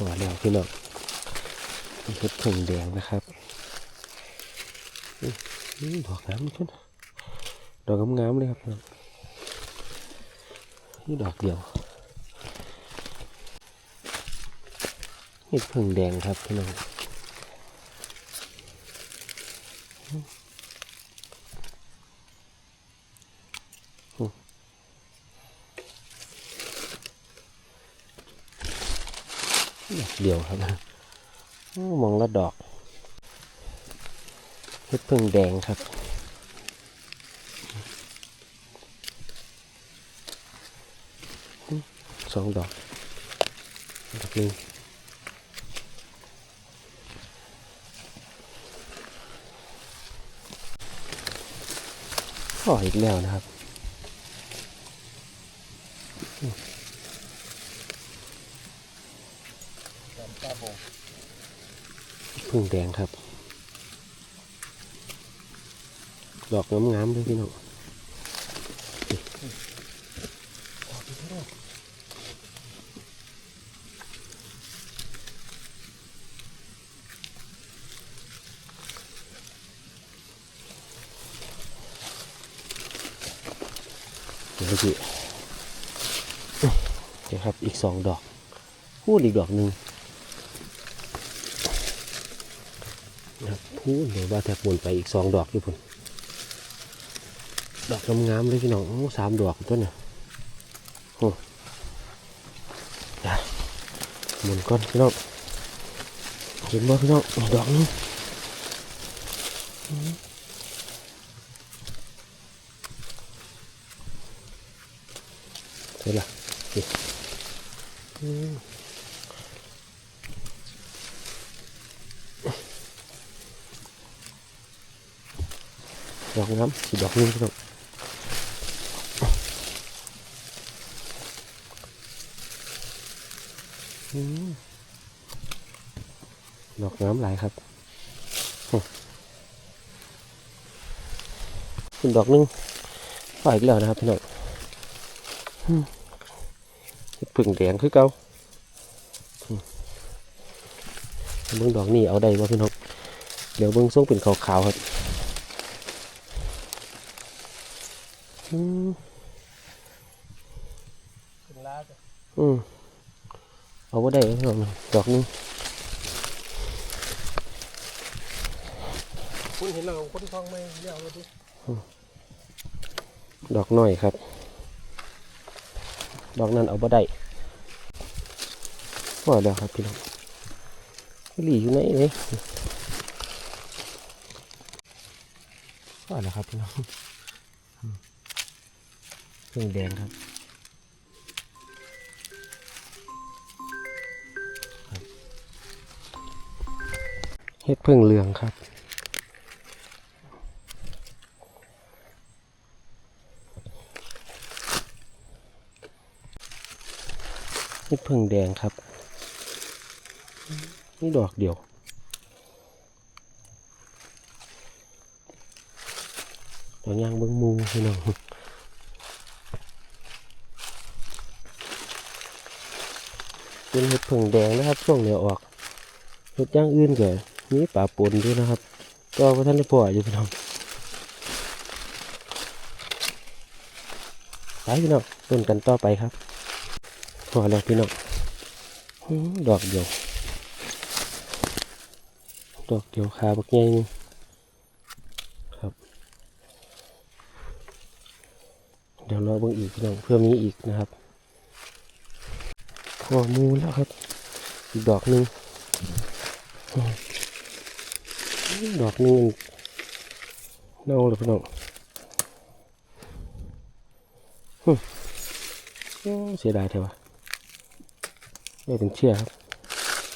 หัวแล้วพี่น้องเห็ดผึ่งแดงนะครับดอกงามขึ้นดอกงามๆเลยครับนี่ดอกเดียวเห็ดผึ่งแดงครับพี่น้อง เดียวครับมองละดอกเห็ดผึ่งแดงครับสองดอกดอกนึ่งก็อีกแล้วนะครับึ่งแดงครับ ดอกงามๆเลยพี่น้องเดี๋ยวพี่เดี๋ยวครับอีกสองดอกพูดอีกดอกหนึ่งนะครับ พูดเดี๋ยวว่าแทบหมุนไปอีกสองดอกอยู่พุ่นดอกงามๆเลยพี่น้องสามดอกต้นเนี่ยโอ้ยหมุนก้อนพี่น้องเห็นบ่พี่น้องอีก ดอกนึง thế là kìa. Ừ. đọc lắm chỉ đọc như thế thôi Ừ. đọc ngắm lại ครับคุณดอกนึงฝ่ายอีกแล้วนะครับพี่น้องผึ่งแดงคือเก่าอืมเบิ่งดอกนี่เอาได้บ่พี่น้องเดี๋ยวเบิ่งทรงเป็นขาวๆครับ อืมขึ้นลาจ้ะอืมเอาบ่ได้พี่น้องดอกหนึงคุณเห็นเราคนท้องไหมเรียกมาดิดอกน้อยครับ ดอกนั้นเอาบ่ได้พอแล้วครับพี่น้องหลีอยู่ไหนเลยพอแล้วครับพี่น้องึ่งแดงครับเฮ็ดพึ่งเหลืองครับเฮ็ดพึ่งแดงครับนี่ดอกเดียวดอกยางเบิ้งมูพี่น้อง เป็นเห็ดผึ่งแดงนะครับ ช่วงเหนี้ยออกเห็ดย่างอื่นเกิดมีป่าปนด้วยนะครับ ก็ว่าท่านได้พออยู่พี่น้องไปพี่น้องต้นกันต่อไปครับพอแล้วพี่น้องดอกเดียว ดอกเดียวขาบักใหญ่นึงครับ เดี๋ยวรอเบิ่งอีกพี่น้องเพื่อมีอีกนะครับ พอมูแล้วครับ อีกดอกหนึ่งดอกหนึงเน่าเลยพี่น้องอื้ออื้อเสียดายเถอะวะไม่เป็นเชื่อครับ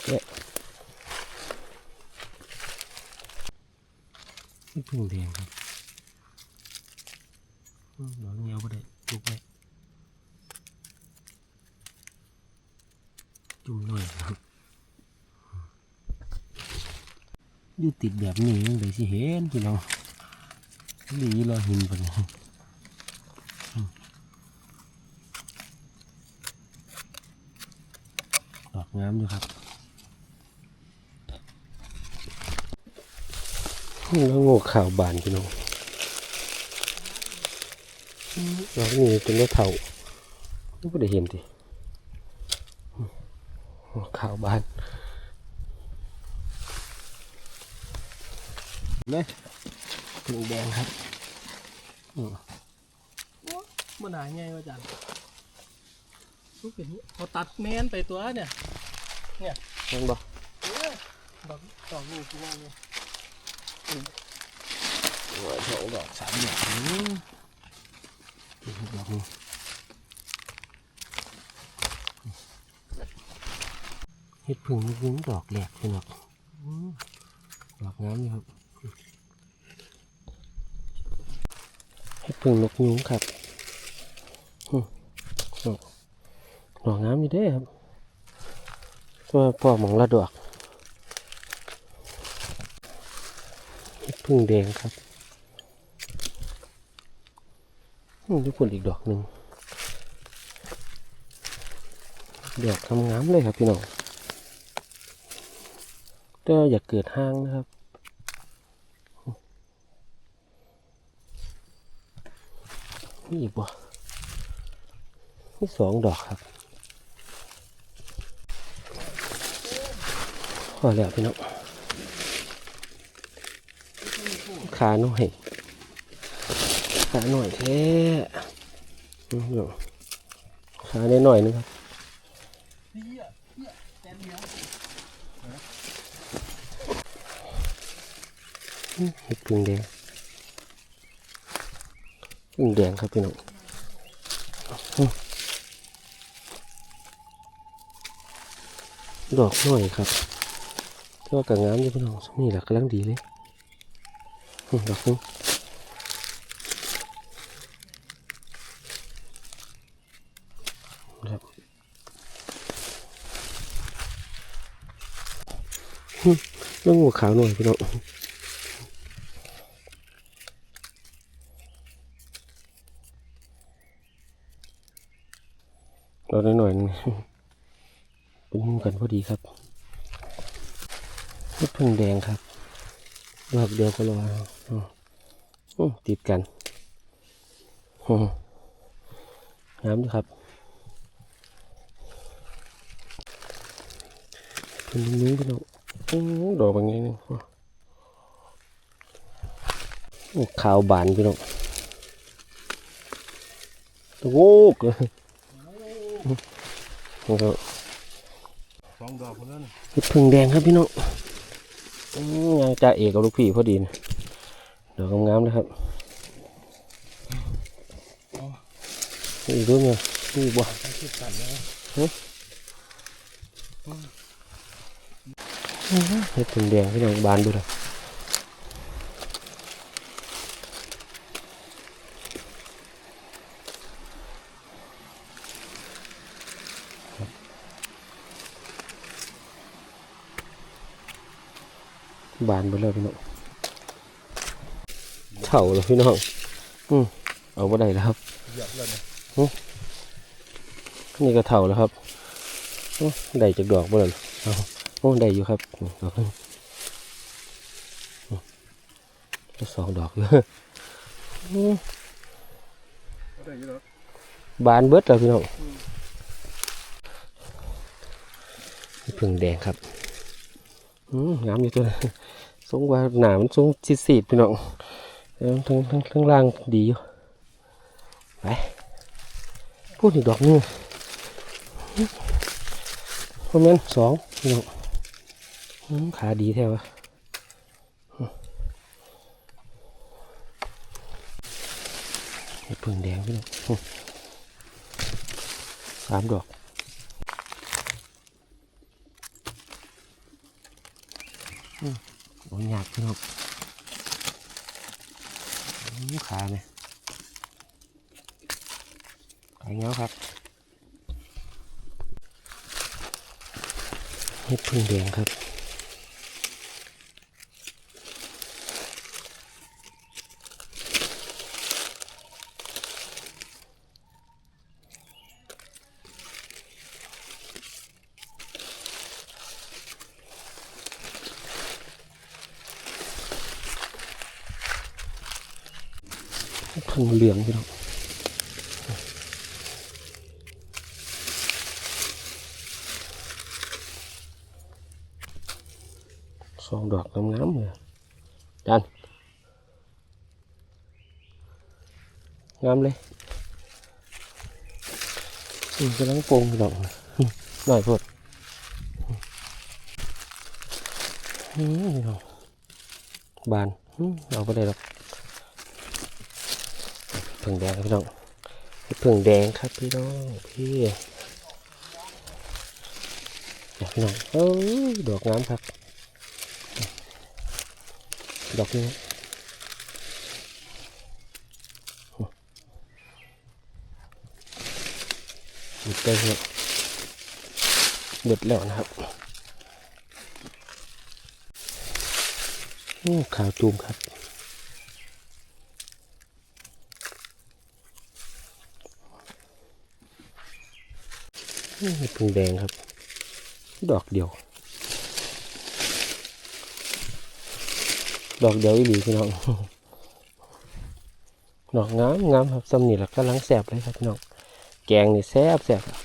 เนี่ยพึ่งแดงครับหนอนเงี้ยวก็ได้ลุกไป มหน่อยครับอยู่ติดแบบนี้ยังไงสิเห็นพี่น้องดีเราหินปะเนี่ยดอกงามด้วยครับแล้วโง่ข่าวบานพี่น้องดอเนี้จนได้เท่าไม่ได้เห็นที ข่าวบานเลยถึงแดงครับมันหนาไงวะจันลูกเป็นเขาตัดแมนไปตัวเนี่ยนั่นบอกเออดอกดอกลูกกูว่าเลยสองดอกสามดอกอืมอีกดอกหนึง เห็ดผึ่งนึงดอกแหลกพี่น้องอืมดอกงามนี่ครับเห็ดผึ่งนกยุงครับดอกดอกงามอยู่เด้ครับตัวพ่อหมองละดอกเห็ดผึ่งแดงครับอืมญี่ปุ่นอีกดอกหนึ่งดอกทำงามเลยครับพี่น้อง ก็อย่าเกิดห้างนะครับ นี่อีกบ่นี่สองดอกครับพอแล้วพี่น้องขาหน่อยขาหน่อยแท้อืมเดี๋ยวขาได้หน่อยนึงครับ เฮียเฮียแตนเดียว เห็ดพึ่งแดงพึ่งแดงครับพี่น้องดอกหน่อยครับก็กระงามอยู่พี่น้องนี่แหละกำลังดีเลยดอกนึงครับอืมเรื่องหัวขาวหน่อยพี่น้อง เราหน่อยนึงเป็นมู่กันพอดีครับเห็ดพึ่งแดงครับดอกเดียวก็รออืมอืมติดกันอืมงามดีครับเป็นนิ้วๆพี่น้องอื้อดอกบางอย่างหนึงโอ้ขาวบานพี่น้องโอ้โห แล้วก็สองดอกคนนั้นเห็ดพึ่งแดงครับพี่น้องอื้อยังจ่าเอกกับลูกพี่พอดีนะดอกงามๆเลยครับนี่รู้ไหมนี่บ่เห็ดพึ่งแดงพี่น้องบานดูเลย บานไปเลยพี่น้องเถ่าเลยพี่น้องอืมเอาบ่ได้แล้วครับเหยียบเลยนะนี่ก็เท่าแล้วครับโอ้ได้จากดอกบ่ล่ะเอาโอ้ได้อยู่ครับนี่ดอกหนึงอืมแล้วสองดอกอยู่อืมได้อยู่แล้วบานเบิดแล้วพี่น้องผึ่งแดงครับอืม งามอยู่ตัวนั้นทรงว่าหนามันทรงสีดๆพี่น้องแล้วทั้งทั้งทั้งล่างดีอยู่ไปพูดอีกดอกนึงคอมเมนต์สองพี่น้องขาดีแท้วะอืมเห็ดผึ่งแดงพี่น้องสามดอกอืม โอ้ยากพี่น้องอืมขาเนี่ยขาเงี้ยครับเห็ดพึ่งแดงครับ งเหลืองพี่น้องสองดอกงามๆเลยดันงามเลยอืมกำลังโปร่งพี่น้องอืมหน่อยพดอืมพี่น้องบานอืมเอาไปได้หรอก ผึ่งแดงครับพี่น้องผึ่งแดงครับพี่น้องพี่เนี่ยพี่น้องเอ้ยดอกงามครับ ดอกนี้หยุดได้ครับเด็ดแล้วนะครับโอ้ขาวจูมครับ นี่พึ่งแดงครับ ดอกเดียว ดอกเดียวอีหลีพี่น้องดอกงามงามครับซำนี่แหละกำลังแสบเลยครับพี่น้องแกงนี่แซบแสบครับ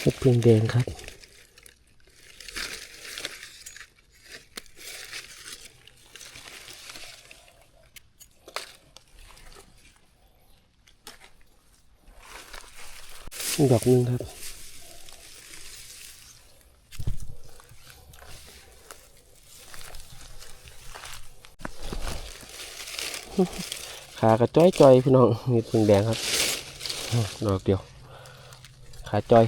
เห็ดพึ่งแดงครับ ดอกนึงครับขากระจ้อยจอยพี่น้องมีพึ่งแดงครับดอกเดียว ขาจ้อย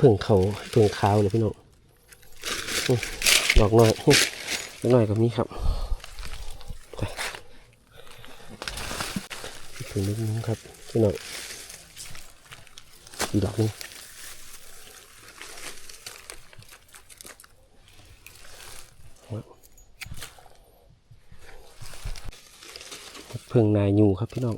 พึ่งเขาพึ่งขาวเลยพี่น้องดอกน้อยอื้อดอกน้อยก็มีครับไป เฮ็ดพึ่งนิดนึงครับพี่น้องอีดอกนึงเพึ่งนายอยู่ครับพี่น้อง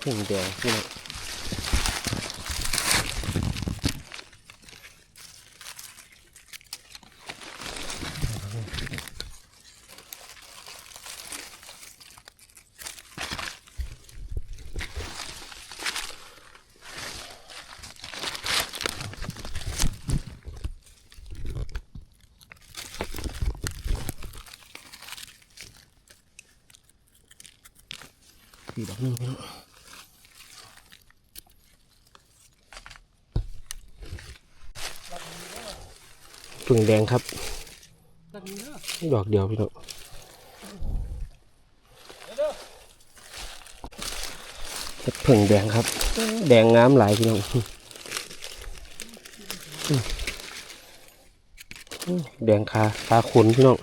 เพึ่งแดงพี่น้อง อีดอกนึงพี่น้องพึ่งแดงครับดอกเดียวพี่น้องเห็ดผึ่งแดงครับ แดงงามหลายพี่น้องแดงขาขาขนพี่น้อง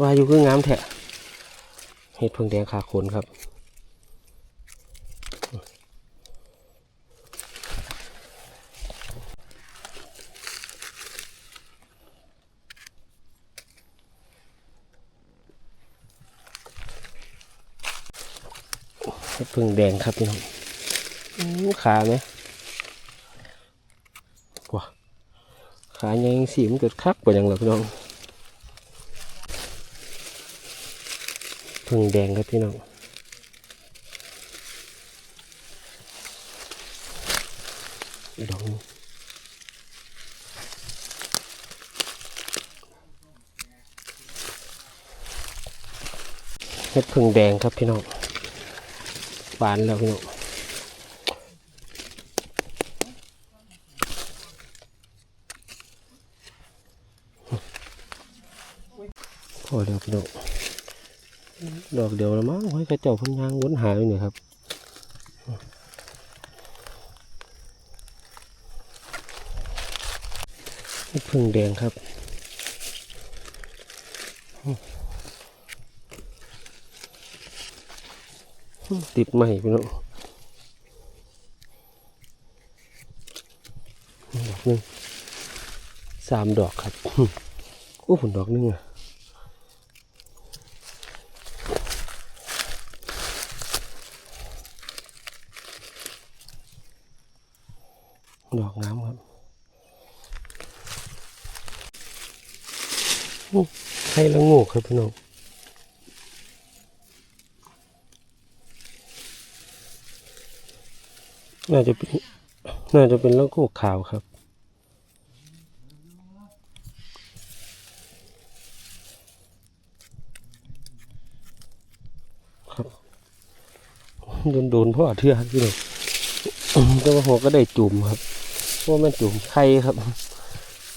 ว่าอยู่คืองามแท้เห็ดผึ่งแดงขาขนครับ เห็ดผึ่งแดงครับพี่น้องอื้อขาไหมว้าขาใหญ่จังสีมันเกิดคักกว่าอย่างไรพี่น้องผึ่งแดงครับพี่น้องอีกดอกหนึงเห็ดผึ่งแดงครับพี่น้อง บานแล้วพี่น้องพอแล้วพี่น้องดอกเดียวแล้วมั้งให้กระเจ้าพันยางวนหาอยู่เนี่ยครับพึ่งแดงครับ ติดใหม่พี่น้องดอกหนึ่งสามดอกครับโอ้ผลดอกนึงอะดอกน้ำครับให้ละงูครับพี่น้อง น่าจะเป็นน่าจะเป็นละงูขาวครับ ครับโดนโดนพ่อเทือครับพี่น้องอืมแต่ว่าหัวก็ได้จุ่มครับเพราะว่ามันจุ่มไข่ครับ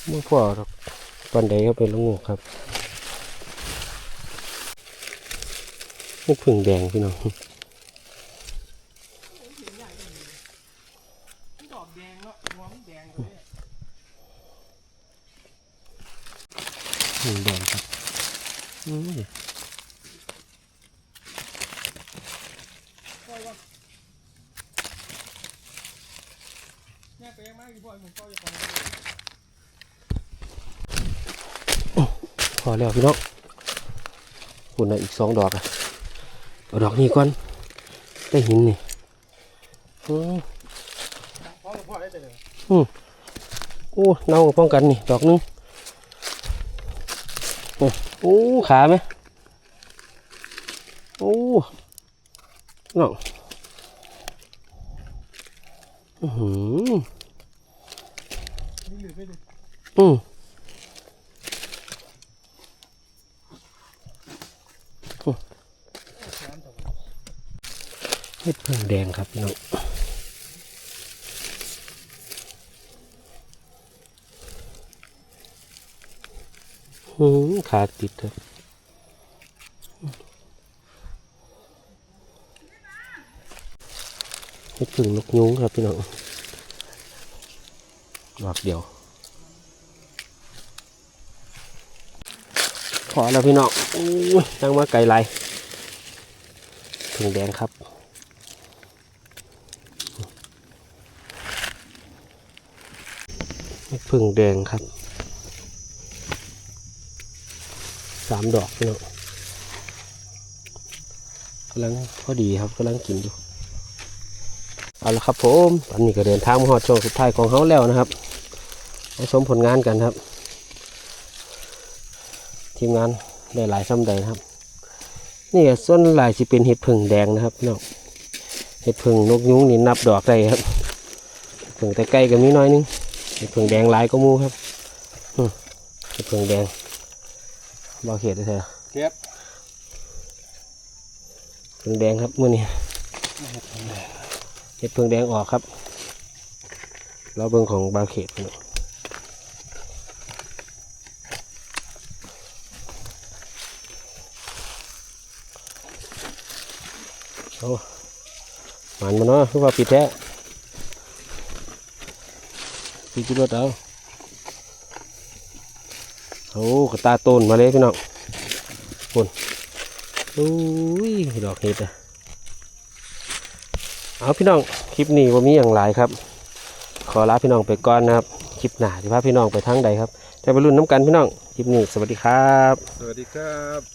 เมื่อพ่อหรอกปันใดก็เป็นละงูครับนี่ผึ่งแดงพี่น้อง อกแดงเนาะหัวมันแดงเลยผึ่งแดงครับอืมแม่ไปยังมากอีพ่อผมก็จะฟังพอแล้วพี่น้องคุณนะอีกสองดอกอะเอาดอกนี้ก่อน ได้หินนี่อืมพ่อกับพ่อได้ แต่เลยโอ้เน่าป้องกันนี่ ดอกหนึงโอ้ขาไหมโอ้น้องอือหือนี่หรือไม่ดูอืมเห็ดเพิ่งแดงครับพี่น้อง ขาติดครับเห็ดพึ่งนกยุงครับพี่น้องดอกเดียว พอแล้วพี่น้องอู้ยตั้งมาไกลไรผึ่งแดงครับผึ่งแดงครับ สามดอกพี่น้องกำลังพอดีครับกำลังกินอยู่เอาละครับผมตอนนี้ก็เดินทางมาหอดช่วงสุดท้ายของเขาแล้วนะครับมาชมผลงานกันครับ ทีมงานได้หลายซ้ำใดครับ นี่ส่วนหลายสิเป็นเห็ดผึ่งแดงนะครับพี่น้องเห็ดผึ่งนกยุงนี่นับดอกได้ครับผึ่งแต่ใกล้ก็มีน้อยนึงเห็ดผึ่งแดงหลายก็มูครับเห็ดผึ่งแดง บาเขียดได้เถอะเก็บผึ่งแดงครับมื่อนี้เห็ดผึ่งแดงออกครับเราเบิ่งของบาเขียดพี่น้องโอ้มันมาเนาะคือว่าปิดแท้ปิดจุดรถเอา โอ้กระตาต้นมาเลยพี่น้องปุ่นอุ้ยดอกเห็ดอะเอาพี่น้องคลิปนี้ว่ามีอย่างไรครับ ขอลาพี่น้องไปก่อนนะครับคลิปหน้าที่พาพี่น้องไปทางใดครับแต่ไปรุ่นน้ำกันพี่น้องคลิปนี้สวัสดีครับ สวัสดีครับ